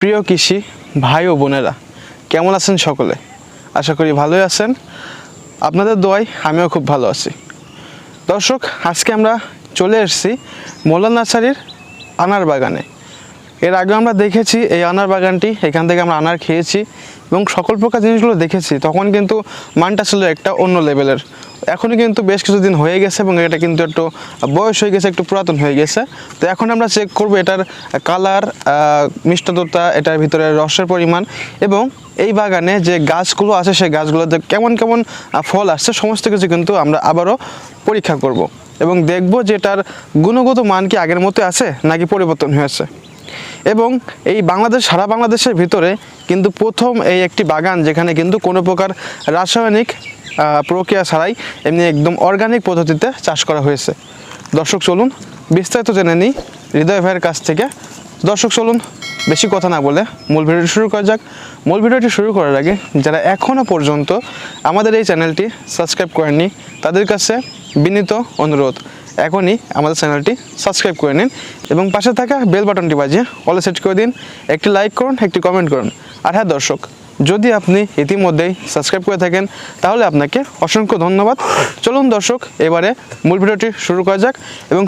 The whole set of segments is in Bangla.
প্রিয় কৃষি ভাই ও বোনেরা, কেমন আছেন সকলে? আশা করি ভালোই আছেন। আপনাদের দোয়াই আমিও খুব ভালো আছি। দর্শক, আজকে আমরা চলে এসেছি মোল্লা নার্সারির আনার বাগানে। এর আগে আমরা দেখেছি এই আনার বাগানটি, এখান থেকে আমরা আনার খেয়েছি এবং সকল প্রকার জিনিসগুলো দেখেছি। তখন কিন্তু মানটা ছিল একটা অন্য লেভেলের এখনই কিন্তু বেশ কিছুদিন হয়ে গেছে এবং এটা কিন্তু একটু বয়স হয়ে গেছে, একটু পুরাতন হয়ে গেছে। তো এখন আমরা চেক করব এটার কালার মিষ্টতা এটার ভিতরে রসের পরিমাণ এবং এই বাগানে যে গাছগুলো আছে, সেই গাছগুলোতে কেমন কেমন ফল আসছে, সমস্ত কিছু কিন্তু আমরা আবারও পরীক্ষা করব এবং দেখব যে এটার গুণগত মান কি আগের মতো আছে নাকি পরিবর্তন হয়েছে। এবং এই বাংলাদেশ, সারা বাংলাদেশের ভিতরে কিন্তু প্রথম এই একটি বাগান যেখানে কিন্তু কোনো প্রকার রাসায়নিক প্রক্রিয়া ছাড়াই এমনি একদম অর্গানিক পদ্ধতিতে চাষ করা হয়েছে। দর্শক, চলুন বিস্তারিত জেনে নিই হৃদয় ভাইয়ের কাছ থেকে। দর্শক, চলুন বেশি কথা না বলে মূল ভিডিওটি শুরু করা যাক। মূল ভিডিওটি শুরু করার আগে যারা এখনও পর্যন্ত আমাদের এই চ্যানেলটি সাবস্ক্রাইব করেননি, তাদের কাছে বিনীত অনুরোধ, এখনই আমাদের চ্যানেলটি সাবস্ক্রাইব করে নিন এবং পাশে থাকা বেল বাটনটি বাজিয়ে অলে সেট করে দিন। একটি লাইক করুন, একটি কমেন্ট করুন। আর হ্যাঁ দর্শক যদি আপনি ইতিমধ্যেই সাবস্ক্রাইব করে থাকেন, তাহলে আপনাকে অসংখ্য ধন্যবাদ। চলুন দর্শক, এবারে মূল ভিডিওটি শুরু করা যাক এবং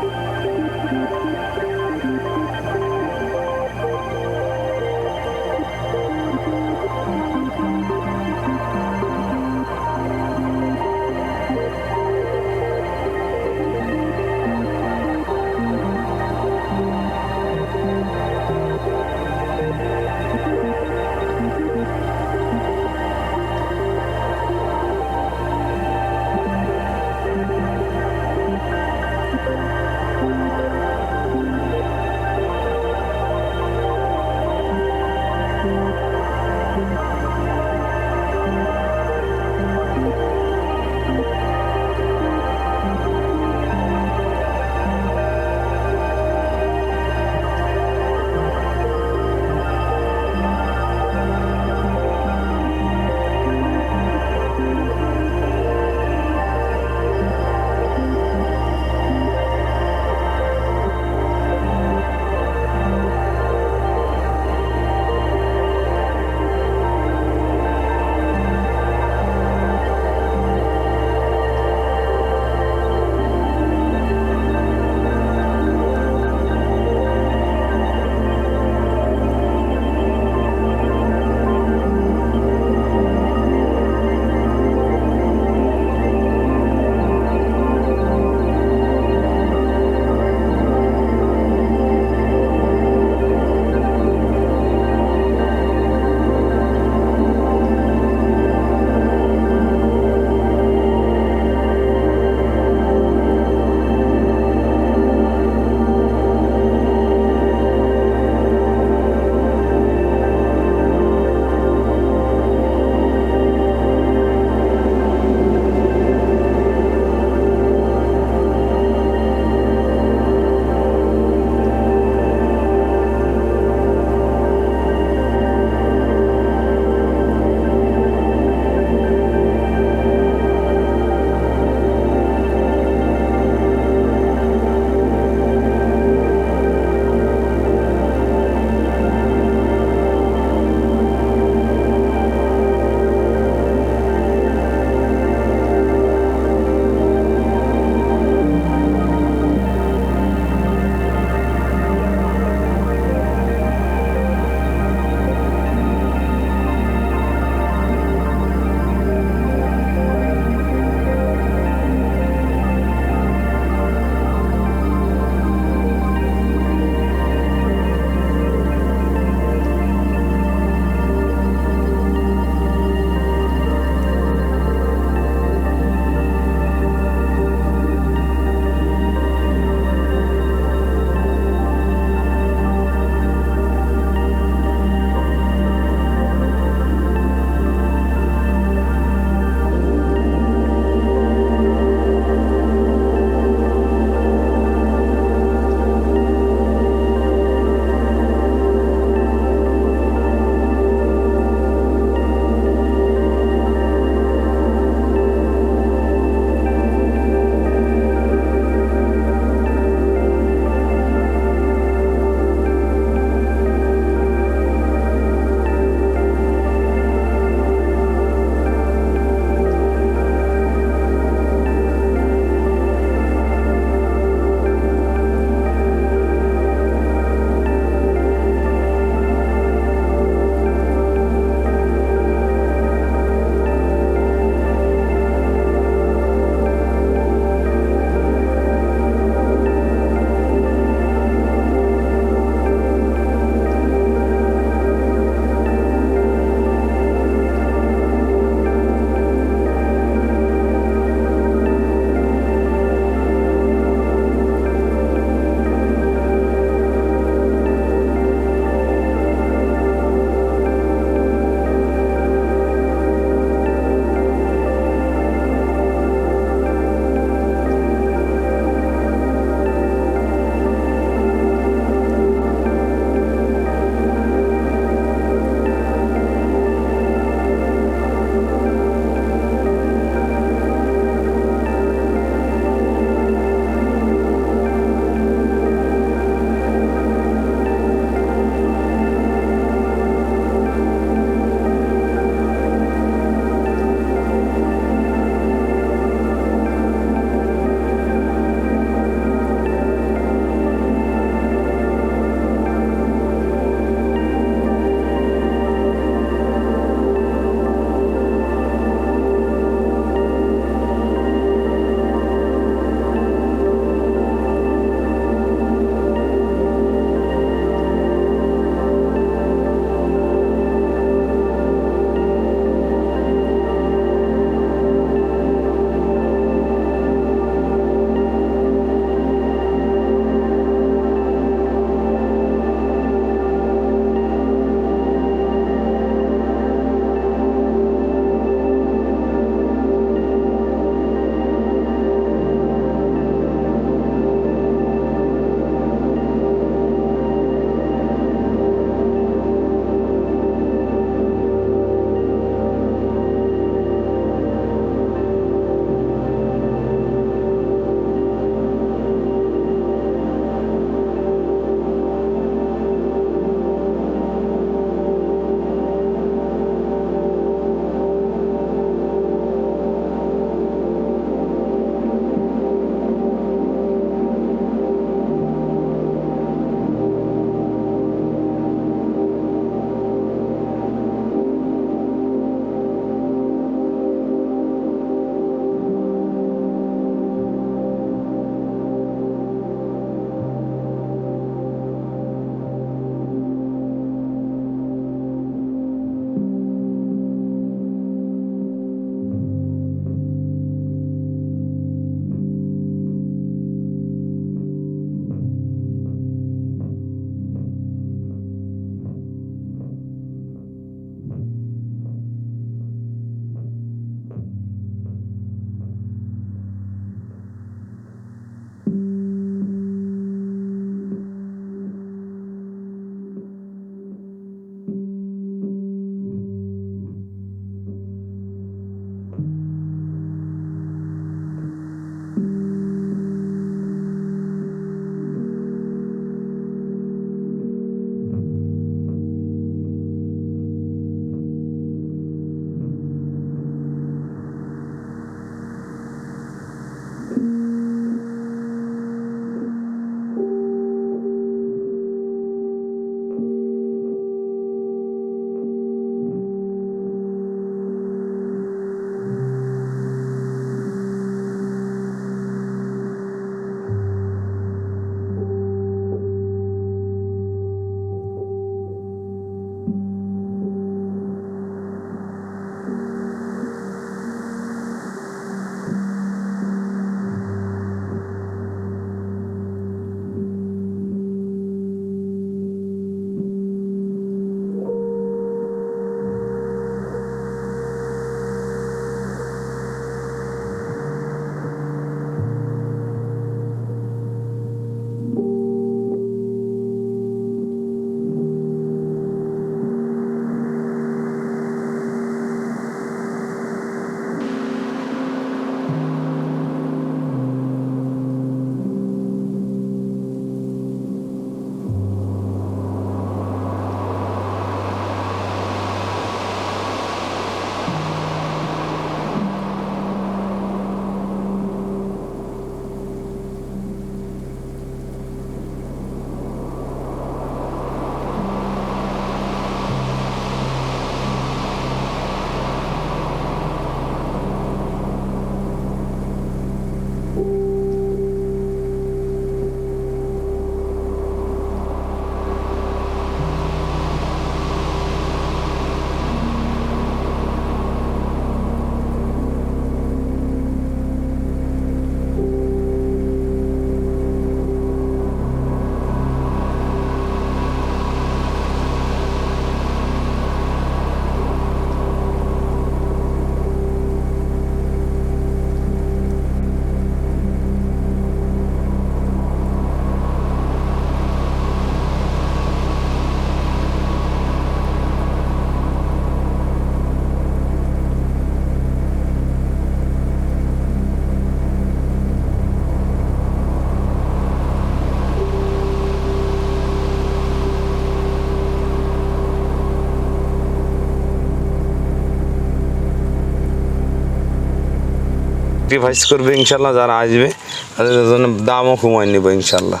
স্যাক্রিফাইস করবে ইনশাল্লাহ যারা আসবে তাদের জন্য দামও কমাই নেব ইনশাল্লাহ।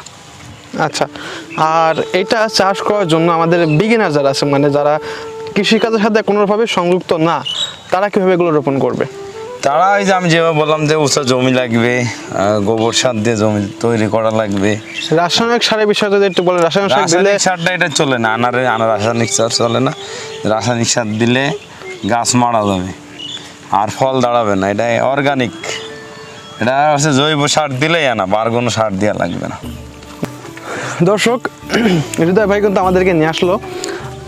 আচ্ছা আর এটা চাষ করার জন্য আমাদের বিগিনার যারা আছে মানে যারা কৃষিকাজের সাথে কোনোভাবে সংযুক্ত না তারা কীভাবে এগুলো রোপণ করবে? তারা ওই যে আমি যেভাবে বললাম যে উঁচা জমি লাগবে গোবর সার দিয়ে জমি তৈরি করা লাগবে। রাসায়নিক সারের বিষয়ে যদি একটু বলে রাসায়নিক সার দিলে সারটা এটা চলে না আনারে আনার রাসায়নিক সার চলে না। রাসায়নিক সার দিলে গাছ মারা যাবে আর ফল দাঁড়াবে না এটা অর্গানিক এটা হচ্ছে জৈব সার দিলেই আনা বার কোনো সার দেওয়া লাগবে না। দর্শক হৃদয় ভাই কিন্তু আমাদেরকে নিয়ে আসলো।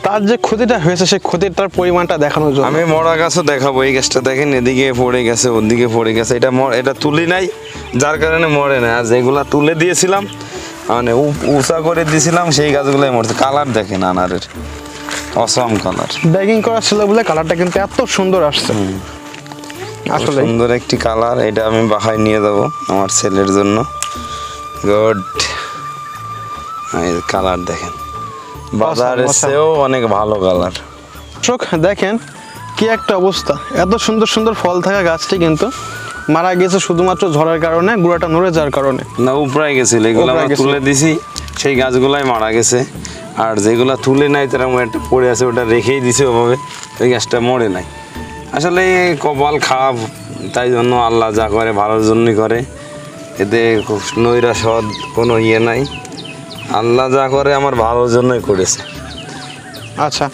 তার যে ক্ষতিটা হয়েছে সেই ক্ষতিটার পরিমাণটা দেখানোর জন্য। আমি মরা গাছও দেখাবো এই গাছটা দেখেন এদিকে পড়ে গেছে ওদিকে পড়ে গেছে। এটা মর- এটা তুলি নাই যার কারণে মরে না। আর যেগুলা তুলে দিয়েছিলাম মানে উ- উঁচা করে দিয়েছিলাম সেই গাছগুলাই মরছে। কালার দেখেন আনারের অসম কালার। ব্যাগিং করা ছিল বলে কালারটা কিন্তু এত সুন্দর আসছে। আসলে সুন্দর একটি কালার এটা আমি বাসায় নিয়ে যাব আমার ছেলের জন্য। গুড কালার দেখেন। বাজারের. চেয়েও অনেক ভালো কালার। দর্শক দেখেন কি একটা অবস্থা। এত সুন্দর সুন্দর ফল থাকা গাছটি কিন্তু মারা গেছে শুধুমাত্র ঝড়ের কারণে গুঁড়াটা নড়ে যাওয়ার কারণে। না উপরাই গেছিল এগুলো আমরা তুলে দিছি সেই গাছগুলাই মারা গেছে। আর যেগুলা তুলে নাই তারা একটা পড়ে আছে ওটা রেখেই দিছে ওভাবে ওই গাছটা মরে নাই। আসলে কপাল খারাপ, তাই জন্য আল্লাহ যা করে ভালোর জন্যই করে। এতে নৈরা সদ কোনো ইয়ে নাই। আল্লাহ যা করে আমার ভালোর জন্যই করেছে। আচ্ছা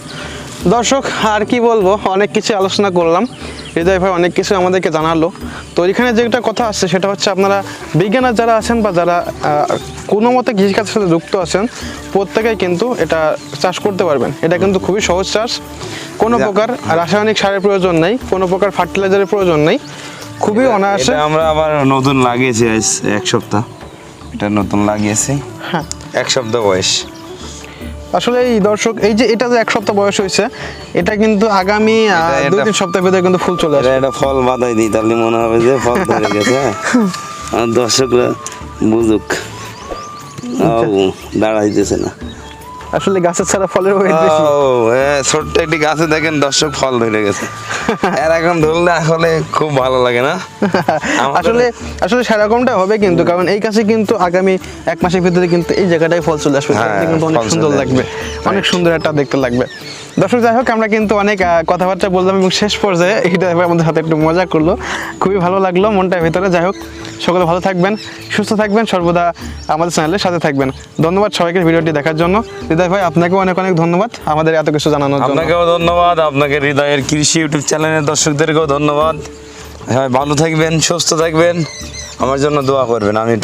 দর্শক, আর কি বলব? অনেক কিছু আলোচনা করলাম। হৃদয় ভাই অনেক কিছু আমাদেরকে জানালো। তো এখানে যেটা কথা আসছে সেটা হচ্ছে আপনারা বিজ্ঞানের যারা আছেন বা যারা কোনো মতে কৃষিকাজের সাথে যুক্ত আছেন প্রত্যেকেই কিন্তু এটা চাষ করতে পারবেন। এটা কিন্তু খুবই সহজ চাষ। কোনো প্রকার রাসায়নিক সারের প্রয়োজন নেই কোনো প্রকার ফার্টিলাইজারের প্রয়োজন নেই। খুবই অনায়াসে আমরা আবার নতুন লাগিয়েছি এক সপ্তাহ। এটা নতুন লাগিয়েছি। হ্যাঁ। এক সপ্তাহ বয়স। আসলে এই দর্শক এই যে এটা যে এক সপ্তাহ বয়স হয়েছে এটা কিন্তু আগামী দুই তিন সপ্তাহ ভিতরে কিন্তু ফুল চলে আসবে। এটা ফল বাদাই দিই তাহলে মনে হবে যে ফল ধরে গেছে হ্যাঁ? আর দর্শকরা বুঝুক। ও দাঁড়াইতেছে না। আসলে গাছের ছাড়া ফলের ওয়েট বেশি। হ্যাঁ ছোট্ট একটি গাছে দেখেন দর্শক ফল ধরে গেছে। আর এখন ধরলে আসলে খুব ভালো লাগে না? আসলে আসলে সেরকমটা হবে কিন্তু কারণ এই কাছে কিন্তু আগামী এক মাসের ভিতরে কিন্তু এই জায়গাটায় ফল চলে আসবে। হ্যাঁ, কিন্তু অনেক সুন্দর লাগবে। অনেক সুন্দর একটা দেখতে লাগবে। দর্শক, যাই হোক, আমরা কিন্তু অনেক কথাবার্তা বললাম এবং শেষ পর্যায়ে এটা আমাদের সাথে একটু মজা করল। খুবই ভালো লাগল মনটার ভিতরে। যাই হোক, সকলে ভালো থাকবেন, সুস্থ থাকবেন, সর্বদা আমাদের চ্যানেলের সাথে থাকবেন। ধন্যবাদ সবাইকে ভিডিওটি দেখার জন্য। হৃদয় ভাই, আপনাকেও অনেক অনেক ধন্যবাদ আমাদের এত কিছু জানানোর জন্য। আপনাকেও ধন্যবাদ। আপনাকে হৃদয়ের কৃষি ইউটিউব চ্যানেলের দর্শকদেরকেও ধন্যবাদ। হ্যাঁ ভালো থাকবেন, সুস্থ থাকবেন। আমার জন্য দোয়া করবেন, আমি